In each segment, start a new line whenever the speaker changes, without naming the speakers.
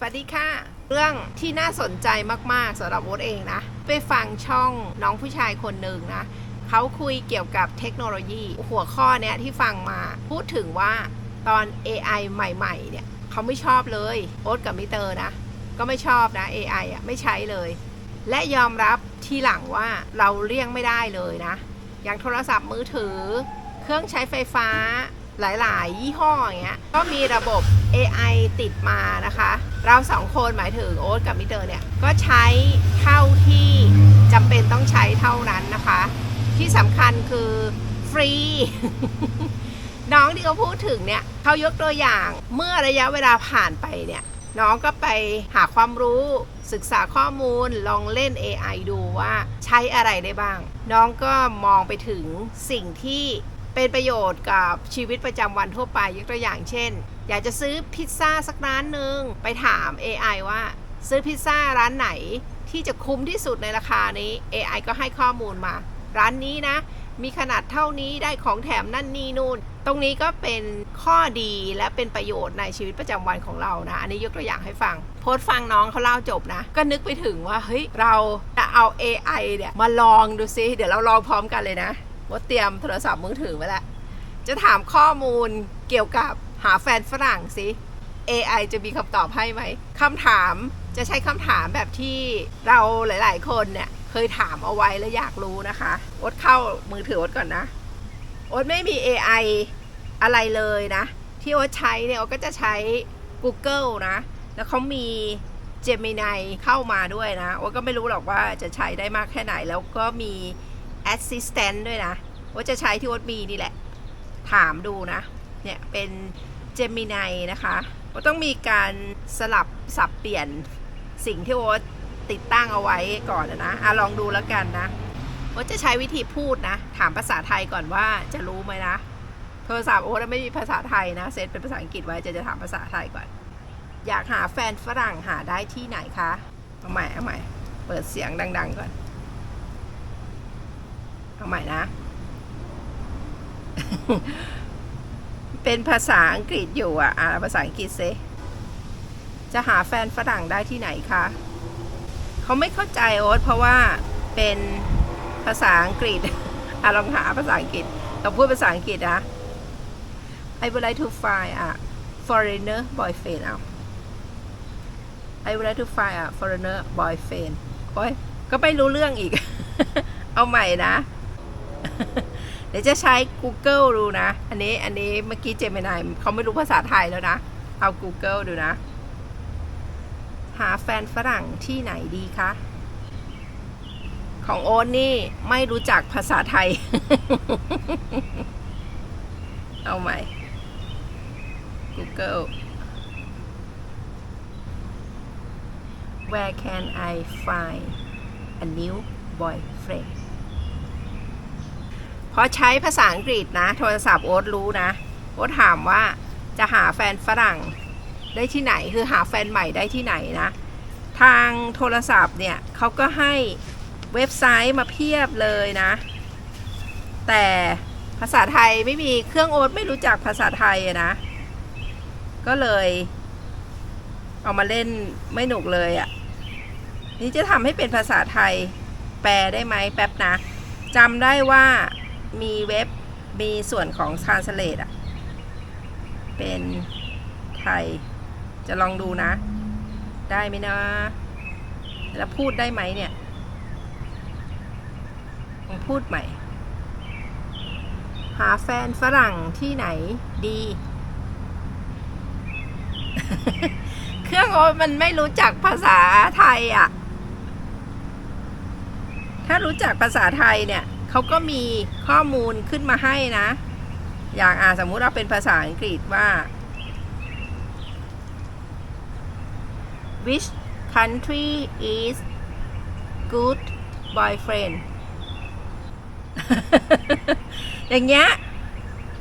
สวัสดีค่ะ เรื่องที่น่าสนใจมากๆสำหรับโอ๊ตเองนะ ไปฟังช่องน้องผู้ชายคนหนึ่งนะเขาคุยเกี่ยวกับเทคโนโลยีหัวข้อเนี้ยที่ฟังมาพูดถึงว่าตอน AI ใหม่ๆเนี่ยเขาไม่ชอบเลยโอ๊ตกับมิเตอร์นะ ก็ไม่ชอบนะ AI อะไม่ใช้เลย และยอมรับทีหลังว่าเราเลี่ยงไม่ได้เลยนะ อย่างโทรศัพท์มือถือ เครื่องใช้ไฟฟ้าหลาย ๆ ยี่ห้ออย่างเงี้ยก็มีระบบ AI ติดมานะคะ เราสองคนหมายถึงโอ๊ตกับมิเตอร์เนี่ย ก็ใช้เท่าที่จำเป็นต้องใช้เท่านั้นนะคะ ที่สำคัญคือฟรี น้องที่เขาพูดถึงเนี่ยเขายกตัวอย่างเมื่อระยะเวลาผ่านไปเนี่ย น้องก็ไปหาความรู้ศึกษาข้อมูลลองเล่น AI ดูว่าใช้อะไรได้บ้าง น้องก็มองไปถึงสิ่งที่ เป็นประโยชน์กับชีวิตประจำวันทั่วไปยกตัวอย่างเช่น อยากจะซื้อพิซซ่าสักร้านหนึ่งไปถาม AI ว่า ซื้อพิซซ่าร้านไหนที่จะคุ้มที่สุดในราคานี้ AI ก็ให้ข้อมูลมา ร้านนี้นะ มีขนาดเท่านี้ได้ของแถมนั่นนี่นู่น ตรงนี้ก็เป็นข้อดีและเป็นประโยชน์ในชีวิตประจำวันของเรานะ อันนี้ยกตัวอย่างให้ฟัง โพสต์ฟังน้องเขาเล่าจบนะ ก็นึกไปถึงว่าเฮ้ยเราจะเอา AI เนี่ยมาลองดูซิเดี๋ยวเราลองพร้อมกันเลยนะ ว่าเตรียมโทรศัพท์มือถือไว้แล้วจะถามข้อมูลเกี่ยวกับหาแฟนฝรั่งสิ AI จะมีคำตอบให้ไหมคำถามจะใช้คำถามแบบที่เราหลาย ๆ คนเนี่ยเคยถามเอาไว้แล้วอยากรู้นะคะอดเข้ามือถืออดก่อนนะอดไม่มี AI อะไรเลยนะ ที่อดใช้เนี่ยอดก็จะใช้ Google นะ แล้วเขามี Gemini เข้ามาด้วยนะอดก็ไม่รู้หรอกว่าจะใช้ได้มากแค่ไหน แล้วก็มี Assistant ด้วยนะว่าจะใช้ที่อดมีนี่แหละ ถามดูนะ เนี่ยเป็น Gemini นะคะก็ต้องมีการสลับสับเปลี่ยนสิ่งที่โอ๊ตติดตั้งเอาไว้ก่อนนะอะลองดูแล้วกันนะโอ๊ตจะใช้วิธีพูดนะ ถามภาษาไทยก่อนว่าจะรู้ไหมนะโทรศัพท์โอ๊ตไม่มีภาษาไทยนะเซตเป็นภาษาอังกฤษไว้จะจะถามภาษาไทยก่อน อยากหาแฟนฝรั่งหาได้ที่ไหนคะเอาใหม่เอาใหม่เปิดเสียงดัง ๆ ก่อน เอาใหม่นะ เป็นภาษาอังกฤษอยู่อะ อ่าภาษาอังกฤษเซจะหาแฟนฝรั่งได้ที่ไหนคะเขาไม่เข้าใจโอ๊ตเพราะว่าเป็นภาษาอังกฤษอะลองหาภาษาอังกฤษเราพูดภาษาอังกฤษนะ I would like to find a foreigner boyfriend เอา I would like to find a foreigner boyfriend โอ้ยก็ไม่รู้เรื่องอีก เอาใหม่นะ เดี๋ยวจะใช้ Google ดูนะ อันนี้อันนี้เมื่อกี้เจมินายเขาไม่รู้ภาษาไทยแล้วนะ เอา Google ดูนะ หาแฟนฝรั่งที่ไหนดีคะ ของโอนนี่ไม่รู้จักภาษาไทย เอาใหม่ Google Where can I find a new boyfriend อใช้ภาษาอังกฤษนะ โทรศัพท์โอ๊ตรู้นะโอ๊ตถามว่าจะหาแฟนฝรั่งได้ที่ไหนคือหาแฟนใหม่ได้ที่ไหนนะ ทางโทรศัพท์เนี่ยเขาก็ให้เว็บไซต์มาเพียบเลยนะ แต่ภาษาไทยไม่มีเครื่องโอ๊ตไม่รู้จักภาษาไทยนะ ก็เลย เอามาเล่นไม่หนุกเลยอะ่ะ นี่จะทำให้เป็นภาษาไทยแปลได้ไหมแป๊บนะจำได้ว่า มีเว็บมีส่วนของ Translate อะเป็นไทย จะลองดูนะ ได้ไหมนะ แล้วพูดได้ไหมเนี่ยลองพูดใหม่ หาแฟนฝรั่งที่ไหนดี เครื่องโอ๊ตมันไม่รู้จักภาษาไทยอะ ถ้ารู้จักภาษาไทยเนี่ย เขาก็มีข้อมูลขึ้นมาให้นะ อย่างอ่าสมมุติเราเป็นภาษาอังกฤษว่า which country is good boyfriend อย่างเงี้ย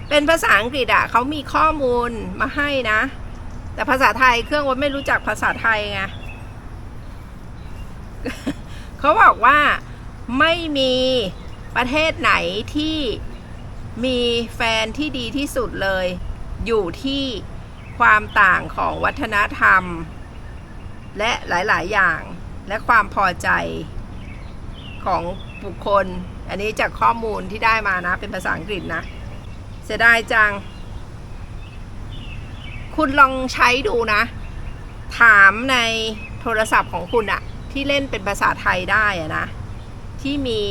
เป็นภาษาอังกฤษอะเขามีข้อมูลมาให้นะ แต่ภาษาไทยเครื่องวัดไม่รู้จักภาษาไทยไงเขาบอกว่าไม่มี ประเทศไหนที่มีแฟนที่ดีที่สุดเลย อยู่ที่ความต่างของวัฒนธรรม และหลาย ๆ อย่างและความพอใจของบุคคล อันนี้จากข้อมูลที่ได้มานะ เป็นภาษาอังกฤษนะ เสียดายจัง คุณลองใช้ดูนะ ถามในโทรศัพท์ของคุณอะที่เล่นเป็นภาษาไทยได้อะนะ ที่มี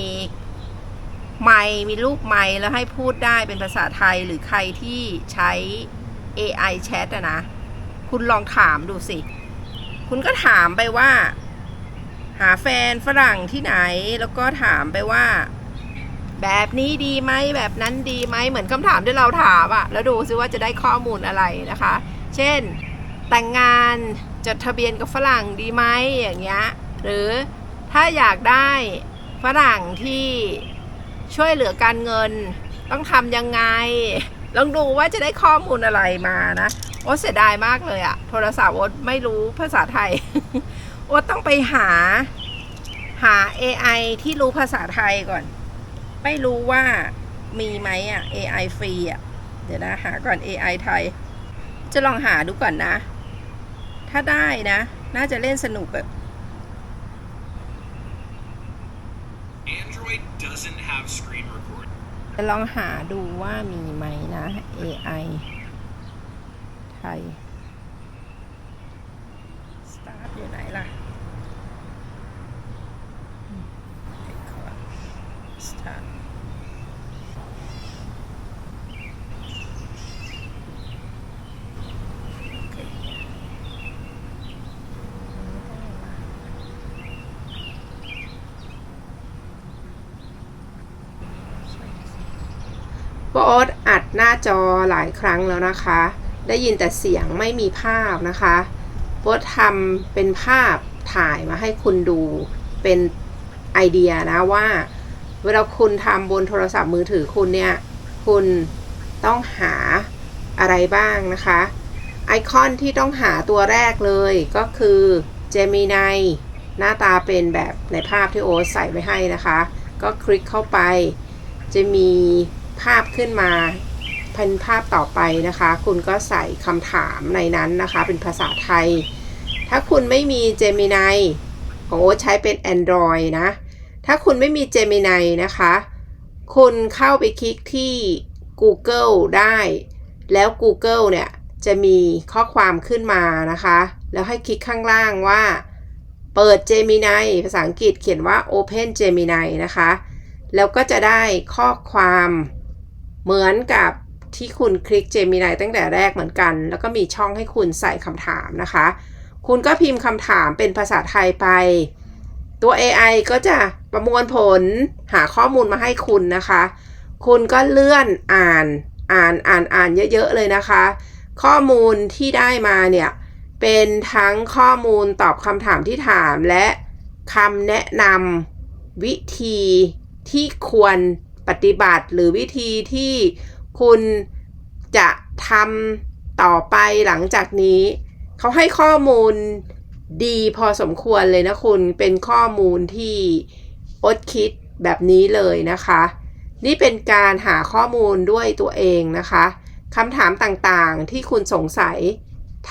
ไมมีรูปไมค์แล้วให้พูดได้เป็นภาษาไทยหรือใครที่ใช้ AI chat อะนะ คุณลองถามดูสิ คุณก็ถามไปว่า หาแฟนฝรั่งที่ไหน แล้วก็ถามไปว่า แบบนี้ดีไหมแบบนั้นดีไหมเหมือนคำถามที่เราถามอะแล้วดูซิว่าจะได้ข้อมูลอะไรนะคะ เช่น แต่งงานจดทะเบียนกับฝรั่งดีไหมอย่างเงี้ยหรือถ้าอยากได้ฝรั่งที่ ช่วยเหลือการเงิน ต้องทำยังไงลองดูว่าจะได้ข้อมูลอะไรมานะโอ๊ตเสียดายมากเลยอะโทรศัพท์โอ๊ตไม่รู้ภาษาไทยโอ๊ตต้องไปหาหา AI ที่รู้ภาษาไทยก่อน ไม่รู้ว่ามีไหมอะ AI ฟรีอะ เดี๋ยวนะ หาก่อน AI ไทย จะลองหาดูก่อนนะ ถ้าได้นะ น่าจะเล่นสนุกแบบ
Android doesn't have screen record.
จะ ลองหาดูว่ามีไหมนะ AI ไทย Start อยู่ไหนล่ะอืมเดี๋ยวก่อน Start โอเค โบอสอัดหน้าจอหลายครั้งแล้วนะคะ ได้ยินแต่เสียงไม่มีภาพนะคะโบอสทำเป็นภาพถ่ายมาให้คุณดูเป็นไอเดียนะว่า เวลาคุณทำบนโทรศัพท์มือถือคุณเนี่ย คุณต้องหาอะไรบ้างนะคะ ไอคอนที่ต้องหาตัวแรกเลยก็คือ Gemini หน้าตาเป็นแบบในภาพที่โอ๊ตใส่ไว้ให้นะคะ ก็คลิกเข้าไปจะมี ภาพขึ้นมาเป็นภาพต่อไปนะคะ คุณก็ใส่คำถามในนั้นนะคะ เป็นภาษาไทย ถ้าคุณไม่มี Gemini ของโอ๊ตใช้เป็น Android นะ ถ้าคุณไม่มี Gemini นะคะ คุณเข้าไปคลิกที่ Google ได้ แล้ว Google เนี่ยจะมีข้อความขึ้นมานะคะ แล้วให้คลิกข้างล่างว่า เปิด Gemini ภาษาอังกฤษเขียนว่า Open Gemini นะคะ แล้วก็จะได้ข้อความ เหมือนกับที่คุณคลิก Gemini ตั้งแต่แรกเหมือนกัน แล้วก็มีช่องให้คุณใส่คำถามนะคะ คุณก็พิมพ์คำถามเป็นภาษาไทยไป ตัว AI ก็จะประมวลผลหาข้อมูลมาให้คุณนะคะ คุณก็เลื่อนอ่านอ่านอ่านอ่านเยอะๆเลยนะคะ ข้อมูลที่ได้มาเนี่ยเป็นทั้งข้อมูลตอบคำถามที่ถามและคำแนะนำวิธีที่ควร ปฏิบัติหรือวิธีที่คุณจะทำต่อไปหลังจากนี้ เขาให้ข้อมูลดีพอสมควรเลยนะคุณเป็นข้อมูลที่อดคิดแบบนี้เลยนะคะ นี่เป็นการหาข้อมูลด้วยตัวเองนะคะคำถามต่างๆที่คุณสงสัย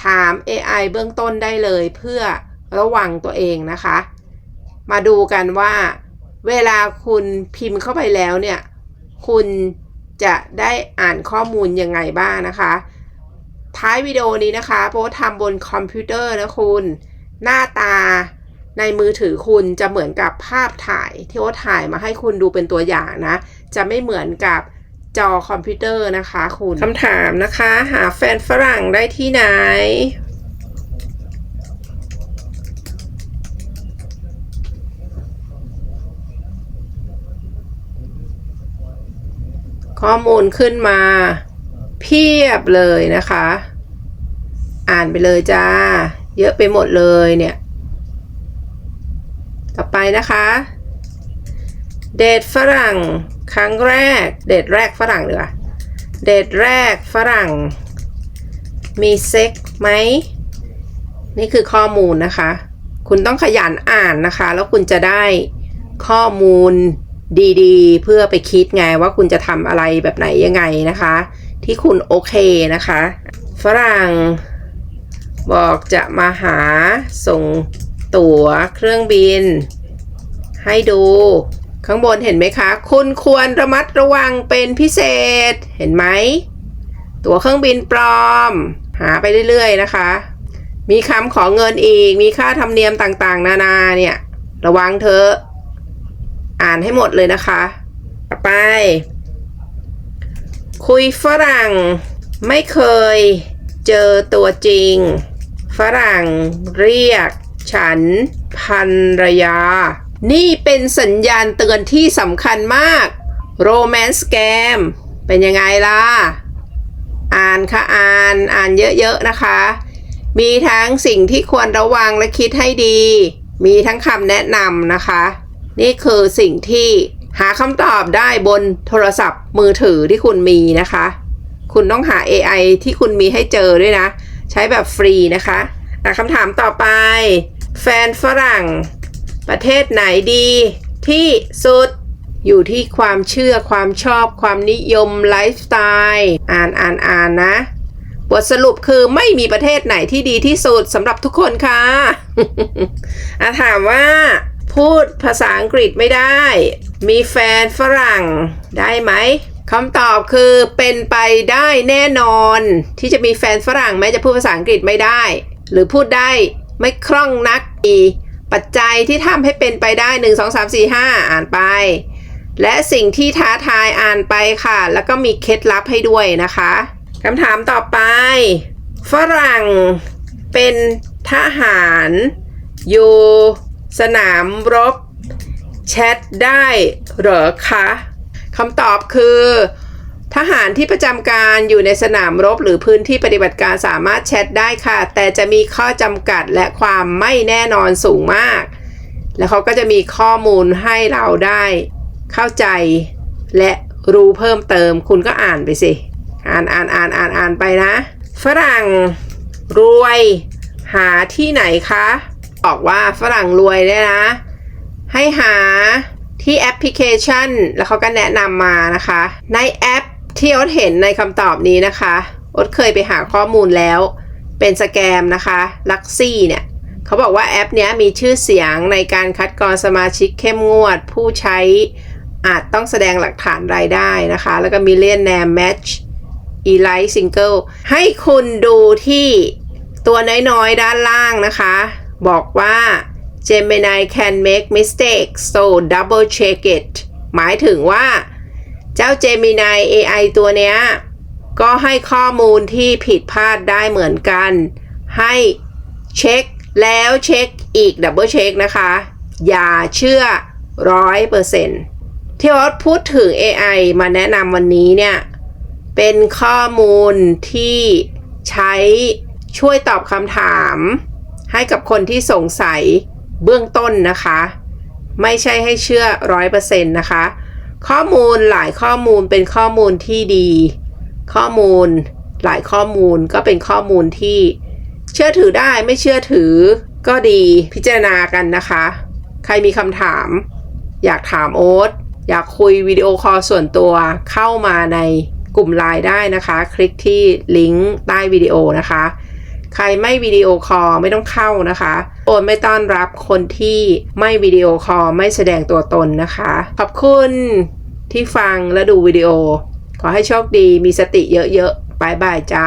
ถาม AI เบื้องต้นได้เลยเพื่อระวังตัวเองนะคะ มาดูกันว่า เวลาคุณพิมพ์เข้าไปแล้วเนี่ย คุณจะได้อ่านข้อมูลยังไงบ้างนะคะ ท้ายวิดีโอนี้นะคะเพราะว่าทำบนคอมพิวเตอร์นะคุณ หน้าตาในมือถือคุณจะเหมือนกับภาพถ่ายที่ว่าถ่ายมาให้คุณดูเป็นตัวอย่างนะ จะไม่เหมือนกับจอคอมพิวเตอร์นะคะคุณคำถามนะคะ หาแฟนฝรั่งได้ที่ไหน ข้อมูลขึ้นมา เพียบเลยนะคะ อ่านไปเลยจ้า เยอะไปหมดเลยเนี่ย ต่อไปนะคะ เดทฝรั่งครั้งแรก เดทแรกฝรั่งดีกว่าเดทแรกฝรั่ง มีเซ็กไหม นี่คือข้อมูลนะคะ คุณต้องขยันอ่านนะคะ แล้วคุณจะได้ข้อมูล ดีๆ เพื่อไปคิดไงว่าคุณจะทำอะไรแบบไหนยังไงนะคะ ที่คุณโอเคนะคะ ฝรั่งบอกจะมาหาส่งตั๋วเครื่องบิน ให้ดู ข้างบนเห็นไหมคะ คุณควรระมัดระวังเป็นพิเศษ เห็นไหม ตั๋วเครื่องบินปลอม หาไปเรื่อยๆนะคะ มีคำขอเงินอีก มีค่าธรรมเนียมต่างๆ นานาเนี่ย ระวังเถอะ อ่านให้หมดเลยนะคะ ต่อไป คุยฝรั่ง ไม่เคยเจอตัวจริง ฝรั่งเรียก ฉันพันรยา นี่เป็นสัญญาณเตือนที่สำคัญมากโรแมนต์แกมเป็นยังไงล่ะ อ่านค่ะอ่านอ่านเยอะๆนะคะ มีทั้งสิ่งที่ควรระวังและคิดให้ดี มีทั้งคำแนะนำนะคะ นี่คือสิ่งที่หาคำตอบได้บนโทรศัพท์มือถือที่คุณมีนะคะ คุณต้องหา AI ที่คุณมีให้เจอด้วยนะ ใช้แบบฟรีนะคะะคำถามต่อไป แฟนฝรั่ง ประเทศไหนดี ที่สุดอยู่ที่ความเชื่อความชอบความนิยมไลฟ์สไตล์อ่านอ่านอ่านนะ บทสรุปคือไม่มีประเทศไหนที่ดีที่สุดสำหรับทุกคนค่ะอาถามว่า พูดภาษาอังกฤษไม่ได้ มีแฟนฝรั่งได้ไหมคำตอบคือเป็นไปได้แน่นอน ที่จะมีแฟนฝรั่งแม้จะพูดภาษาอังกฤษไม่ได้ หรือพูดได้ไม่คล่องนักมีปัจจัยที่ทำให้เป็นไปได้ 1 2 3 4 5 อ่านไป และสิ่งที่ท้าทายอ่านไปค่ะ แล้วก็มีเคล็ดลับให้ด้วยนะคะคำถามต่อไป ฝรั่งเป็นทหารอยู่ สนามรบแชทได้เหรอคะคำตอบคือ ทหารที่ประจำการอยู่ในสนามรบหรือพื้นที่ปฏิบัติการสามารถแชทได้ค่ะ แต่จะมีข้อจำกัดและความไม่แน่นอนสูงมาก แล้วเขาก็จะมีข้อมูลให้เราได้เข้าใจและรู้เพิ่มเติมคุณก็อ่านไปสิ อ่านอ่านอ่านอ่านอ่านไปนะ ฝรั่งรวยหาที่ไหนคะ บอกว่าฝรั่งรวยเนี่ยนะ ให้หาที่แอปพลิเคชัน แล้วเขาก็แนะนำมานะคะ ในแอปที่อ๊ตเห็นในคำตอบนี้นะคะอ๊ตเคยไปหาข้อมูลแล้ว เป็นสแกมนะคะลักซี่เนี่ยเขาบอกว่าแอปนี้มีชื่อเสียงในการคัดกรองสมาชิกเข้มงวด ผู้ใช้อาจต้องแสดงหลักฐานรายได้นะคะ แล้วก็มีเลียนแนมแมทช์ e l i t e Single ให้คุณดูที่ตัวน้อยๆ ด้านล่างนะคะ บอกว่า Gemini can make mistakes so double check it หมายถึงว่า เจ้า Gemini AI ตัวเนี้ย ก็ให้ข้อมูลที่ผิดพลาดได้เหมือนกัน ให้เช็คแล้วเช็คอีกดับเบิลเช็คนะคะ อย่าเชื่อร้อยเปอร์เซ็นต์ที่ออสพูดถึง AI มาแนะนำวันนี้เนี่ย เป็นข้อมูลที่ใช้ช่วยตอบคำถาม ให้กับคนที่สงสัยเบื้องต้นนะคะ ไม่ใช่ให้เชื่อร้อยเปอร์เซ็นต์นะคะ ข้อมูลหลายข้อมูลเป็นข้อมูลที่ดี ข้อมูลหลายข้อมูลก็เป็นข้อมูลที่ เชื่อถือได้ไม่เชื่อถือก็ดีพิจารณากันนะคะ ใครมีคำถาม อยากถามโอ๊ตอยากคุยวิดีโอคอลส่วนตัวเข้ามาในกลุ่มไลน์ได้นะคะ คลิกที่ลิงก์ใต้วิดีโอนะคะ ใครไม่วิดีโอคอลไม่ต้องเข้านะคะ โอนไม่ต้อนรับคนที่ไม่วิดีโอคอลไม่แสดงตัวตนนะคะ ขอบคุณที่ฟังและดูวิดีโอ ขอให้โชคดีมีสติเยอะๆบายบายจ้า